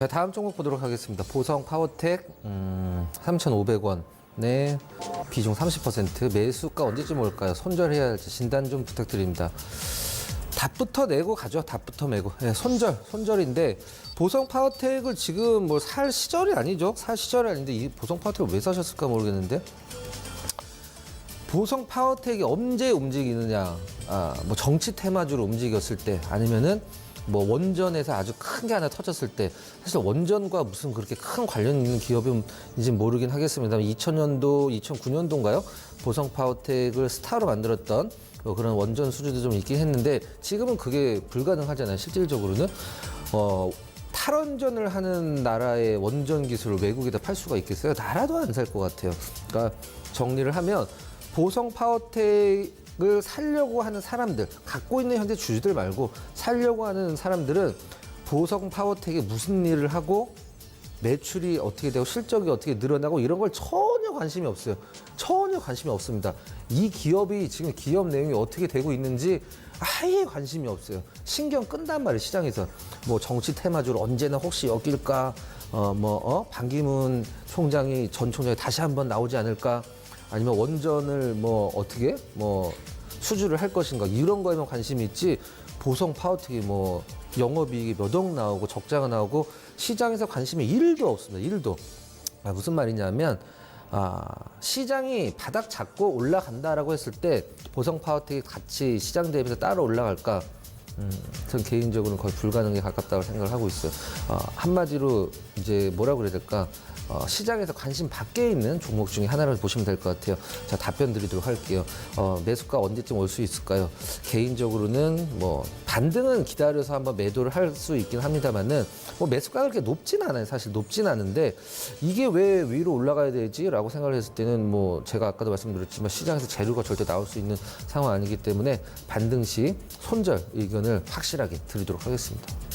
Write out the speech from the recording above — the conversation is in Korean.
자, 다음 종목 보도록 하겠습니다. 보성 파워텍 음, 3,500원. 네, 비중 30% 매수가 언제쯤 올까요? 손절해야 할지 진단 좀 부탁드립니다. 답부터 내고 가죠. 답부터 메고. 네, 손절, 손절인데 보성 파워텍을 지금 뭐 살 시절이 아니죠. 살 시절이 아닌데 이 보성 파워텍을 왜 사셨을까 모르겠는데 보성 파워텍이 언제 움직이느냐, 아, 뭐 정치 테마주로 움직였을 때, 아니면은 뭐 원전에서 아주 큰 게 하나 터졌을 때, 사실 원전과 무슨 그렇게 큰 관련 있는 기업인지 모르긴 하겠습니다만, 2000년도, 2009년도인가요? 보성 파워텍을 스타로 만들었던 뭐 그런 원전 수주도 좀 있긴 했는데, 지금은 그게 불가능하잖아요, 실질적으로는. 어, 탈원전을 하는 나라의 원전 기술을 외국에다 팔 수가 있겠어요? 나라도 안 살 것 같아요. 그러니까 정리를 하면 보성 파워텍 을 살려고 하는 사람들, 갖고 있는 현재 주주들 말고 살려고 하는 사람들은 보성 파워텍에 무슨 일을 하고 매출이 어떻게 되고 실적이 어떻게 늘어나고 이런 걸 전혀 관심이 없어요. 전혀 관심이 없습니다. 이 기업이 지금 기업 내용이 어떻게 되고 있는지 아예 관심이 없어요. 신경 끈단 말이에요, 시장에서. 뭐 정치 테마주로 언제나 혹시 여길까, 어, 뭐, 어? 반기문 총장이 전 총장이 다시 한번 나오지 않을까, 아니면 원전을 뭐 어떻게, 뭐, 수주를 할 것인가, 이런 거에만 관심이 있지, 보성 파워텍이 뭐, 영업이익이 몇 억 나오고 적자가 나오고 시장에서 관심이 일도 없습니다. 일도 아, 무슨 말이냐면 아, 시장이 바닥 잡고 올라간다라고 했을 때 보성 파워텍이 같이 시장 대비해서 따로 올라갈까? 음, 전 개인적으로는 거의 불가능에 가깝다고 생각을 하고 있어요. 어, 한마디로 이제 뭐라고 그래야 될까? 어, 시장에서 관심 밖에 있는 종목 중에 하나를 보시면 될 것 같아요. 자, 답변 드리도록 할게요. 어, 매수가 언제쯤 올 수 있을까요? 개인적으로는 뭐, 반등은 기다려서 한번 매도를 할 수 있긴 합니다만은, 뭐, 매수가가 그렇게 높진 않아요. 사실 높진 않은데, 이게 왜 위로 올라가야 되지? 라고 생각을 했을 때는 뭐, 제가 아까도 말씀드렸지만, 시장에서 재료가 절대 나올 수 있는 상황 아니기 때문에, 반등 시 손절 의견을 확실하게 드리도록 하겠습니다.